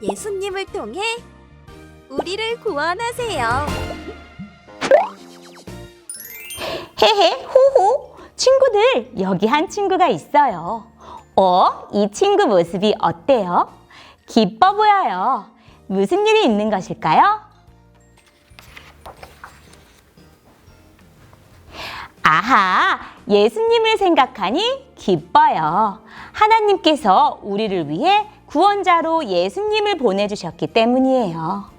그림을 통해 우리를 구원하세요. 헤헤, 호호. 친구들, 여기 한 친구가 있어요. 어? 이 친구 모습이 어때요? 기뻐 보여요. 무슨 일이 있는 것일까요? 아하, 예수님을 생각하니 기뻐요. 하나님께서 우리를 위해 구원자로 예수님을 보내주셨기 때문이에요.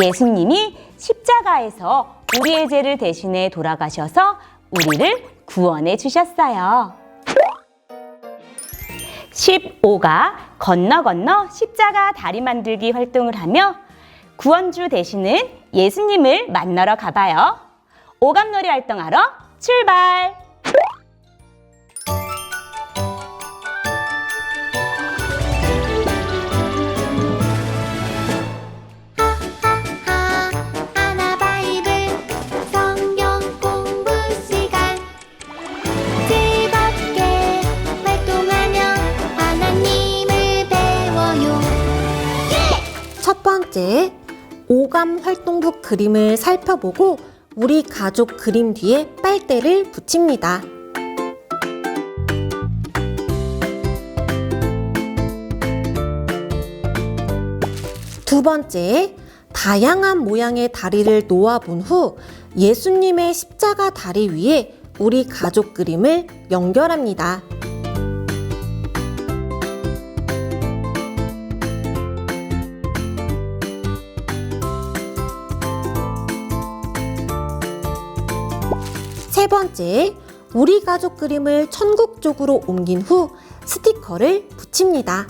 예수님이 십자가에서 우리의 죄를 대신해 돌아가셔서 우리를 구원해 주셨어요. 15가 건너 건너 십자가 다리 만들기 활동을 하며 구원주 되시는 예수님을 만나러 가봐요. 오감놀이 활동하러 출발! 번째, 오감 활동북 그림을 살펴보고 우리 가족 그림 뒤에 빨대를 붙입니다. 두 번째, 다양한 모양의 다리를 놓아본 후 예수님의 십자가 다리 위에 우리 가족 그림을 연결합니다. 세 번째, 우리 가족 그림을 천국 쪽으로 옮긴 후 스티커를 붙입니다.